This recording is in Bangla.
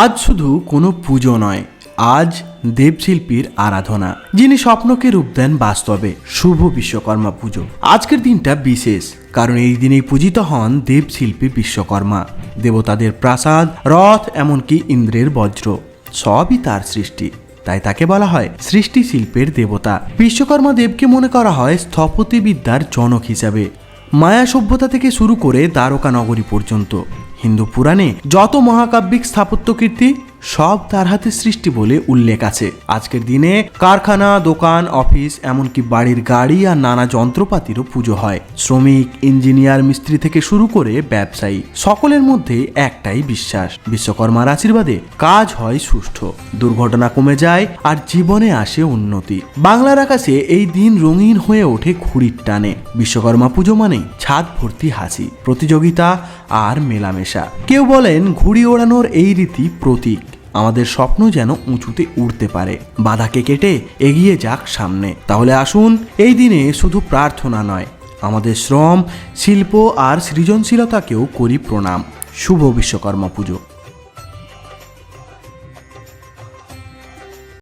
আজ শুধু কোনো পুজো নয়, আজ দেবশিল্পীর আরাধনা, যিনি স্বপ্নকে রূপ দেন বাস্তবে শুভ বিশ্বকর্মা পুজো। আজকের দিনটা বিশেষ, কারণ এই দিনেই পূজিত হন দেবশিল্পী বিশ্বকর্মা। দেবতাদের প্রাসাদ, রথ, এমনকি ইন্দ্রের বজ্র, সবই তার সৃষ্টি। তাই তাকে বলা হয় সৃষ্টি শিল্পের দেবতা। বিশ্বকর্মা দেবকে মনে করা হয় স্থপতিবিদ্যার জনক হিসাবে। মায়া সভ্যতা থেকে শুরু করে দ্বারকা নগরী পর্যন্ত। হিন্দু পুরাণে যত মহাকাব্যিক স্থাপত্য কীর্তি সব তার হাতে সৃষ্টি বলে উল্লেখ আছে। আজকের দিনে কারখানা, দোকান, অফিস, এমনকি বাড়ির গাড়ি আর নানা যন্ত্রপাতিরও পুজো হয়। শ্রমিক, ইঞ্জিনিয়ার, মিস্ত্রি থেকে শুরু করে ব্যবসায়ী, সকলের মধ্যে একটাই বিশ্বাস, বিশ্বকর্মার আশীর্বাদে কাজ হয় সুষ্ঠু। দুর্ঘটনা কমে যায় আর জীবনে আসে উন্নতি। বাংলার আকাশে এই দিন রঙিন হয়ে ওঠে ঘুড়ির টানে। বিশ্বকর্মা পুজো মানেই ছাদ ভর্তি হাসি, প্রতিযোগিতা আর মেলামেশা। কেউ বলেন ঘুড়ি ওড়ানোর এই রীতি প্রতীক। আমাদের স্বপ্ন যেন উঁচুতে উঠতে পারে। বাধাকে কেটে এগিয়ে যাক সামনে। তাহলে আসুন, এই দিনে শুধু প্রার্থনা নয়, আমাদের শ্রম, শিল্প আর সৃজনশীলতাকেও করি প্রণাম। শুভ বিশ্বকর্মা পুজো।